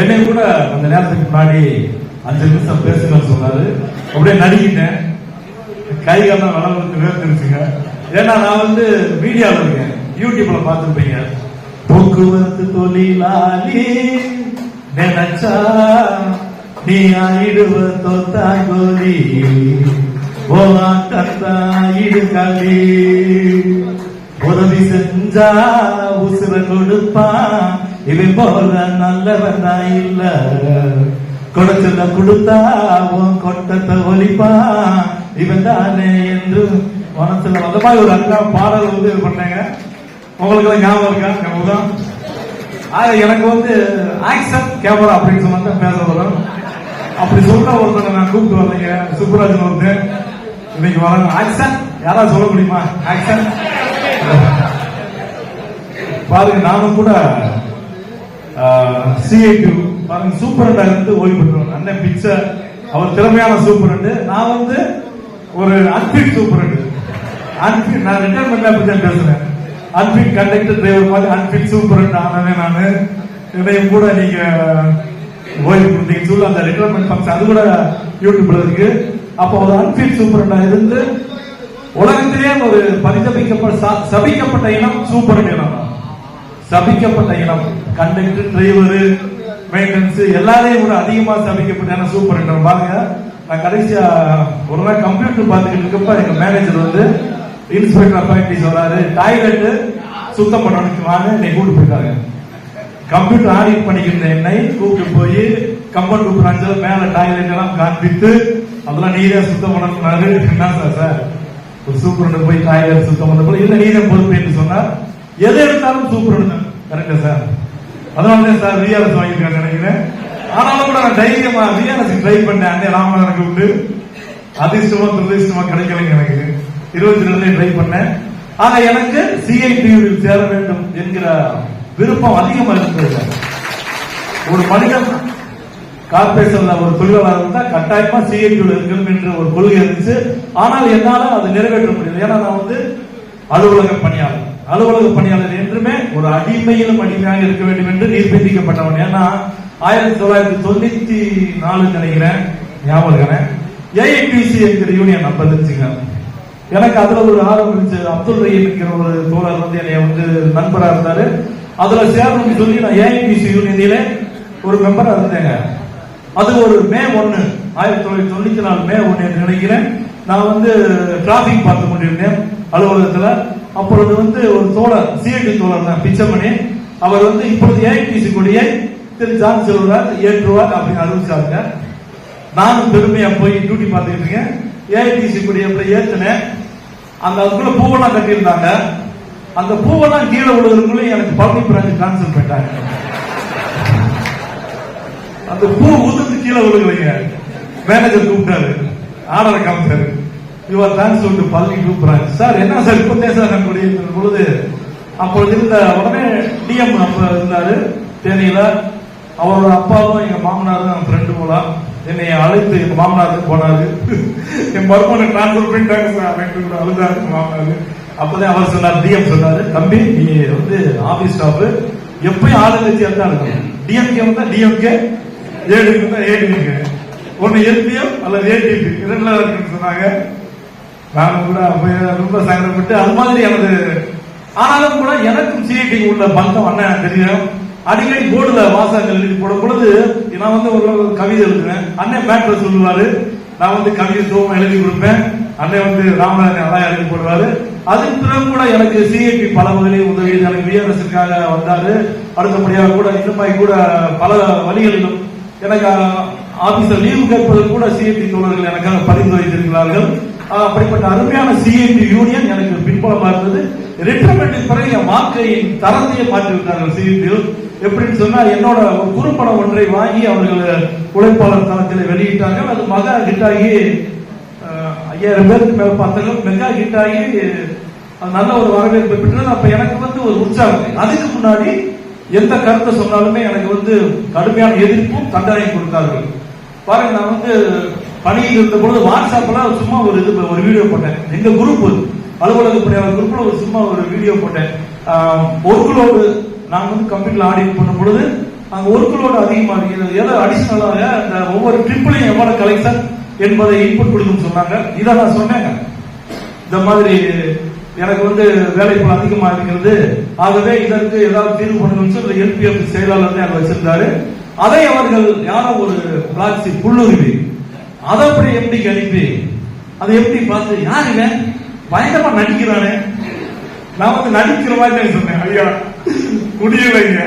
என்னை கூட அந்த நேரத்துக்கு முன்னாடி அஞ்சு நிமிஷம் பேசுங்கன்னு சொன்னாரு. அப்படியே நடிக்கிட்டேன் கை காலம் வளர்ந்து வேர்த்துருச்சுங்க ஏன்னா நான் வந்து மீடியாவில் இருக்கேன். யூடியூப்ல பார்த்துருப்பீங்க. போக்குவரத்து தொழிலாளி நினைச்சா நீ ஆயிடுவ தொத்தாங்கோலி ஓ ஆட்டத்தா இடுகளி உதவி செஞ்சா உசுர கொடுப்பான் இவன் போல நல்லவனா இல்ல. கொடுச்சத கொடுத்தா உன் கொட்டத்தை ஒழிப்பான். இவன் தானே என்று மனசுல அந்த மாதிரி ஒரு அக்கா பாடல் வந்து இது பண்ணாங்க. உங்களுக்கு ஞாபகம் இருக்கா? ஞாபகம் தான்? ஆக எனக்கு வந்து ஆக்சன் கேமரா அப்படின்னு சொன்னா தான் பேச வரும். அப்படி சொல்ற ஒருத்தங்க நான் கூப்பிட்டு வரலைங்க. சுப்புராஜன் வந்து இன்னைக்கு வராங்க. ஆக்சன் யாராவது சொல்ல முடியுமா? ஆக்சன் பாருங்க நானும் கூட சிஐடி பாருங்க சூப்பரண்டா இருந்து ஓய்வு பெற்றவர். அண்ணன் பிக்சர் அவர் திறமையான சூப்பரண்டு நான் வந்து ஒரு அன்பிட் சூப்பரண்டு அன்பிட் நான் ரிட்டைர்மெண்ட்ல பத்தி பேசுறேன் அன்பிட் கண்டக்டர் டிரைவர் மாதிரி அன்பிட் சூப்பரண்ட் ஆனவே நானு. இதையும் கூட நீங்க ஓய்வு கொடுத்தீங்க சொல்லி அந்த ரிட்டையர்மெண்ட் ஃபங்க்ஷன் அது கூட யூடியூப்ல இருக்கு. அப்போ ஒரு அன்பிட் சூப்பரண்டா இருந்து உலகத்திலேயே ஒரு பரிசபிக்கப்பட்ட சபிக்கப்பட்ட இனம் சூப்பர் இனம். தான். சபிக்கப்பட்ட இனம் கண்டக்டர் டிரைவர் மெயின்டெனன்ஸ் எல்லாரையும் விட அதிகமா சபிக்கப்பட்ட இனம் சூப்பர் இனம். பாருங்க நான் கடைசியா ஒரு நாள் கம்ப்யூட்டர் பார்த்துக்கிட்டு இருக்கப்ப எங்க மேனேஜர் வந்து இன்ஸ்பெக்டர் அப்பாயிண்டிஸ் வராரு டாய்லெட் சுத்தம் பண்ணணும்னு வாங்க என்னை கூட்டு போயிட்டாங்க. கம்ப்யூட்டர் ஆடிட் பண்ணிக்கிற என்னை கூப்பிட்டு போய் கம்பன் பிரான்ச்சில் மேல டாய்லெட் எல்லாம் காண்பித்து அதெல்லாம் நீரே சுத்தம் பண்ணணும்னாரு என்ன சார் சார்? ஒரு போய் டாய்லெட் சுத்தம் பண்ண போல இல்ல நீரே பொறுப்பு என்று சொன்னார். எதை எடுத்தாலும் சூப்பர் கரெக்டா சார் அதனால சார் விஆர்எஸ் வாங்கியிருக்காங்க நினைக்கிறேன். ஆனாலும் கூட நான் தைரியமா விஆர்எஸ் ட்ரை பண்ணேன். அண்ணே ராமநாதனை கூப்பிட்டு அதிர்ஷ்டமா துரதிர்ஷ்டமா கிடைக்கலைங்க எனக்கு இருபத்தி ரெண்டுல ட்ரை பண்ணேன். ஆனா எனக்கு சிஐடியூவில் சேர வேண்டும் என்கிற விருப்பம் அதிகமா இருந்தது ஒரு மனிதன் கார்பரேஷன்ல ஒரு தொழிலாளர் இருந்தா கட்டாயமா சிஐடியூல இருக்கணும் என்ற ஒரு கொள்கை இருந்துச்சு. ஆனால் என்னால அது நிறைவேற்ற முடியல. ஏன்னா நான் வந்து அலுவலக பணியாளர். அலுவலக பணியாளர் என்றுமே ஒரு அடிமையிலும் அடிமையாக இருக்க வேண்டும் என்று நிர்பந்திக்கப்பட்டவன். ஏன்னா ஆயிரத்தி தொள்ளாயிரத்தி தொண்ணூத்தி நாலு நினைக்கிறேன். ஞாபகம் ஏஐபிசி ஏஐடிசி என்கிற யூனியன் அப்ப எனக்கு அதுல ஒரு ஆர்வம் இருந்துச்சு. அப்துல் ரஹீம் என்கிற ஒரு தோழர் வந்து என்னைய வந்து நண்பரா இருந்தாரு. அதுல சேரணும்னு சொல்லி நான் ஏஐடிசி யூனியனிலே ஒரு மெம்பரா இருந்தேங்க. அது ஒரு மே ஒன்னு ஆயிரத்தி தொள்ளாயிரத்தி தொண்ணூத்தி நாலு மே ஒன்னு என்று நினைக்கிறேன். நான் வந்து டிராபிக் பார்த்து கொண்டிருந்தேன் அலுவலகத்துல. அப்பொழுது வந்து ஒரு தோழர் சிஐடி தோழர் தான் பிச்சமணி. அவர் வந்து இப்பொழுது ஏஐடிசி கொடியை திரு ஜான் செல்வராஜ் ஏற்றுவார் அப்படின்னு அறிவிச்சாங்க நானும் பெருமையா போய் டியூட்டி பார்த்துக்கிட்டு இருக்கேன். ஏஐடிசி கொடி ஏற்றுனேன் ஏத்துனேன். அந்த அதுக்குள்ள பூவெல்லாம் கட்டியிருந்தாங்க. அந்த பூவெல்லாம் கீழே விழுகிறதுக்குள்ள எனக்கு பழனி பிரான்ச் டிரான்ஸ்ஃபர் பண்ணிட்டாங்க. அந்த பூ உதிர்ந்து கீழே விழுகலைங்க. மேனேஜர் கூப்பிட்டாரு. ஆர்டரை காமிச்சாரு யுவர் தேங்க்ஸ் டு பள்ளி டூ பிரான்ச் சார் என்ன சார் இப்போ சார் நம்முடைய பொழுது அப்பொழுது இருந்த உடனே டிஎம் அப்போ இருந்தார். தேனியில் அவரோட அப்பாவும் எங்க மாமனாரும் என் ஃப்ரெண்டு போலாம் என்னை அழைத்து எங்கள் மாமனாருக்கு போனாரு. என் மருமனை டிரான்ஸ்ஃபர் பண்ணிட்டாங்க சார். அப்படின்னு கூட அழுதாரு மாமனார். மாமனாரு அவர் சொன்னார் டிஎம் சொன்னார் தம்பி நீ வந்து ஆஃபீஸ் ஸ்டாஃப் எப்பயும் ஆளுங்கட்சியா தான் இருக்கும் டிஎம்கே வந்தா டிஎம்கே ஏடிஎம் வந்தா ஏடிஎம்கே ஒன்னு எல்பிஎம் அல்லது ஏடிபி இதெல்லாம் இருக்குன்னு சொன்னாங்க. நான் கூட ரொம்ப சங்கடப்பட்டு அது மாதிரி எனது ஆனாலும் கூட எனக்கும் சிஐடி உள்ள பந்தம் அண்ணன் தெரியும். அடிக்கடி போர்டில் வாசகங்கள் எழுதி போடும் பொழுது நான் வந்து ஒரு கவிதை எழுதுவேன். அண்ணன் மேட்ரு சொல்லுவாரு நான் வந்து கவிதை எழுதி கொடுப்பேன். அண்ணன் வந்து ராமநாதன் அதான் எழுதி போடுவாரு. அதுக்கு பிறகு கூட எனக்கு சிஐடி பல வகையிலே உதவி எனக்கு விஆர்எஸ்க்காக வந்தாரு. அடுத்தபடியாக கூட இன்னுமாய் கூட பல வழிகளிலும் எனக்கு ஆபீஸ்ல லீவு கேட்பதற்கு கூட சிஐடி தோழர்கள் எனக்காக பரிந்துரைத்திருக்கிறார்கள். அப்படிப்பட்ட அருமையான சிஐடி யூனியன் எனக்கு பின்புலமா இருந்தது. ரிட்டைர்மெண்ட் பிறகு என் வாழ்க்கையின் தரத்தையே மாற்றிவிட்டார்கள் சிஐடியில் எப்படின்னு சொன்னா என்னோட ஒரு குறும்படம் ஒன்றை வாங்கி அவர்கள் உழைப்பாளர் தளத்தில் வெளியிட்டார்கள். அது மகா ஹிட் ஆகி ஐயாயிரம் பேருக்கு மேல பார்த்தாலும் மெகா ஹிட் ஆகி நல்ல ஒரு வரவேற்பை பெற்றது. அப்ப எனக்கு வந்து ஒரு உற்சாகம். அதுக்கு முன்னாடி எந்த கருத்தை சொன்னாலுமே எனக்கு வந்து கடுமையான எதிர்ப்பும் தண்டனையும் கொடுத்தார்கள். பாருங்க நான் வந்து பணியில் இருந்த பொழுது வாட்ஸ்அப்ல சும்மா ஒரு இது ஒரு வீடியோ போட்டேன். எங்க குரூப் அலுவலக பணியாளர் குரூப்ல ஒரு சும்மா ஒரு வீடியோ போட்டேன். ஒர்க்லோடு நான் வந்து கம்ப்யூட்டர்ல ஆடிட் பண்ணும் பொழுது அங்க ஒர்க்லோடு அதிகமா இருக்கிறது ஏதோ அடிஷனலாக அந்த ஒவ்வொரு ட்ரிப்லையும் எவ்வளவு கலெக்ஷன் என்பதை இன்புட் கொடுக்கும் சொன்னாங்க. இதை நான் சொன்னேங்க. இந்த மாதிரி எனக்கு வந்து வேலைப்பள் அதிகமா இருக்கிறது. ஆகவே இதற்கு ஏதாவது தீர்வு பண்ணணும்னு சொல்லி எல்பிஎஃப் செயலாளர் தான் வச்சிருந்தாரு. அதை அவர்கள் யாரோ ஒரு பிளாக்சி புல்லுருவி அதை அப்படி எப்படி அனுப்பி அதை எப்படி பார்த்து யாருங்க பயங்கரமா நடிக்கிறானே. நான் வந்து நடிக்கிற மாதிரி சொன்னேன் ஐயா. முடியல ஐயா.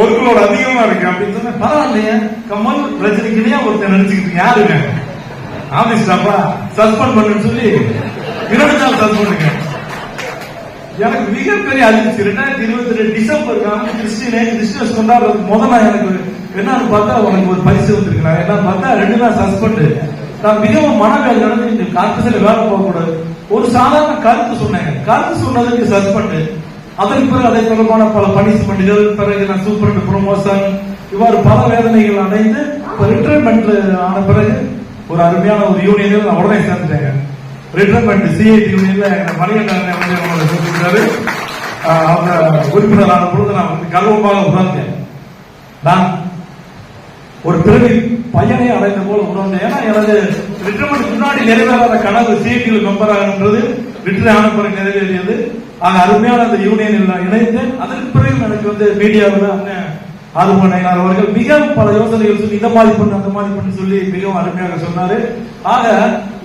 ஒர்க்லோட் அதிகமா இருக்கு அப்படின்னு சொன்னேன் பரவாயில்லையே. கமல் ரஜினிக்குனே ஒருத்தர் நடிச்சுக்கிட்டு யாருங்க ஆபீஸ் ஸ்டாஃபா சஸ்பெண்ட் பண்ணுன்னு சொல்லி இரண்டு நாள் சஸ்பெண்டுங்க எனக்கு மிகப்பெரிய அதிர்ச்சி. ரெண்டாயிரத்தி இருபத்தி ரெண்டு டிசம்பர் கிறிஸ்டின் கிறிஸ்டினே கொண்டாடுறதுக்கு முதல்ல எனக்கு என்னன்னு பார்த்தா உனக்கு ஒரு பரிசு வந்திருக்கு. நான் என்ன பார்த்தா ரெண்டு நாள் சஸ்பெண்டு நான் மிகவும் மனவேல் நடந்து இந்த கார்பஸில் வேலை போகக்கூடாது ஒரு சாதாரண கருத்து சொன்னேன். கருத்து சொன்னதுக்கு சஸ்பெண்டு அதற்கு பிறகு அதை தொடர்பான பல பனிஷ்மெண்ட்கள் பிறகு நான் சூப்பர் ப்ரொமோஷன் இவ்வாறு பல வேதனைகள் அடைந்து இப்ப ரிட்டைர்மெண்ட் ஆன பிறகு ஒரு அருமையான ஒரு யூனியனில் நான் உடனே சேர்ந்துட்டேங்க. ரிட்டைர்மெண்ட் சிஐடி யூனியன்ல மணிகண்டன் வந்து அவங்களை சொல்லியிருக்காரு அவங்க உறுப்பினர் ஆன பொழுது நான் வந்து கர்வமாக உணர்ந்தேன். நான் ஒரு பிறவி பையனை அடைந்த போல உணர்ந்தேன் ஏன்னா எனது ரிட்டர்மெண்ட் முன்னாடி நிறைவேறாத கனவு சிஐடியில் மெம்பர் ஆகின்றது ரிட்டர் ஆன பிறகு நிறைவேறியது. ஆக அருமையான அந்த யூனியனில் நான் இணைந்தேன். அதற்கு பிறகு எனக்கு வந்து மீடியாவில் அண்ணன் ஆர்வம் நயனார் அவர்கள் மிக பல யோசனைகள் சொல்லி இந்த மாதிரி பண்ணு அந்த மாதிரி பண்ணு சொல்லி மிகவும் அருமையாக சொன்னாரு. ஆக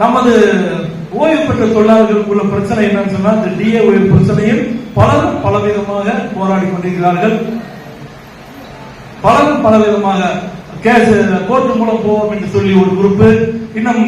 நமது ஓய்வு பெற்ற தொழிலாளர்களுக்கு உள்ள பிரச்சனை என்னன்னு சொன்னா இந்த டிஏ ஓய்வு பிரச்சனையில் பலரும் பலவிதமாக போராடி கொண்டிருக்கிறார்கள். பலரும் பலவிதமாக கேஸ் கோர்ட் மூலம் போவோம் என்று சொல்லி ஒரு குரூப் இன்னும்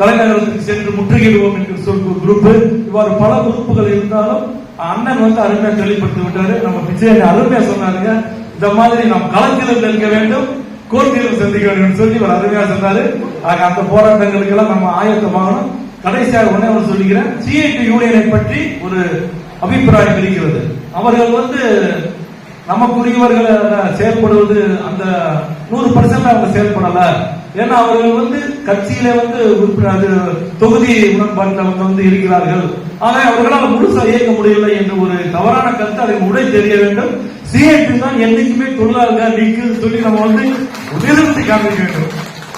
தலைநகரத்துக்கு சென்று முற்றுகையிடுவோம் என்று சொல்லி ஒரு குரூப் இவ்வாறு பல குரூப்புகள் இருந்தாலும் அண்ணன் வந்து அருமையா தெளிவுபடுத்தி விட்டாரு. நம்ம விஜயன் அருமையா சொன்னாருங்க. இந்த மாதிரி நாம் களத்திலும் நிற்க வேண்டும் கோர்ட்டிலும் சந்திக்க வேண்டும் சொல்லி இவர் அருமையா சொன்னாரு. ஆக அந்த போராட்டங்களுக்கு எல்லாம் நம்ம ஆயத்தமாகணும் கடைசியாக உடனே அவர் சொல்லிக்கிறேன். சிஐடி யூனியனை பற்றி ஒரு அபிப்பிராயம் இருக்கிறது. அவர்கள் வந்து நமக்குரியவர்கள் செயல்படுவது அந்த நூறு பர்சன்ட் அவங்க செயல்படல. ஏன்னா அவர்கள் வந்து கட்சியில வந்து உறுப்பினர் தொகுதி உடன்பாட்டில் அவங்க வந்து இருக்கிறார்கள். ஆனால் அவர்களால் முழுசா இயக்க முடியவில்லை என்ற ஒரு தவறான கருத்து அதை உடை தெரிய வேண்டும். சிஐடி தான் என்னைக்குமே தொழிலாளர்கள் நீக்குன்னு சொல்லி நம்ம வந்து நிறுத்தி காமிக்க வேண்டும்.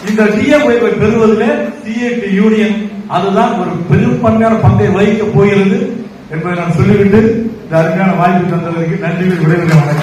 இந்த டிஎம்ஐ பெறுவதிலே சிஐடி யூனியன் அதுதான் ஒரு பெரும் பங்கான பங்கை வகிக்க போகிறது என்பதை நான் சொல்லிவிட்டு இந்த அருமையான வாய்ப்பு தந்ததற்கு நன்றி விரைவில் வணக்கம்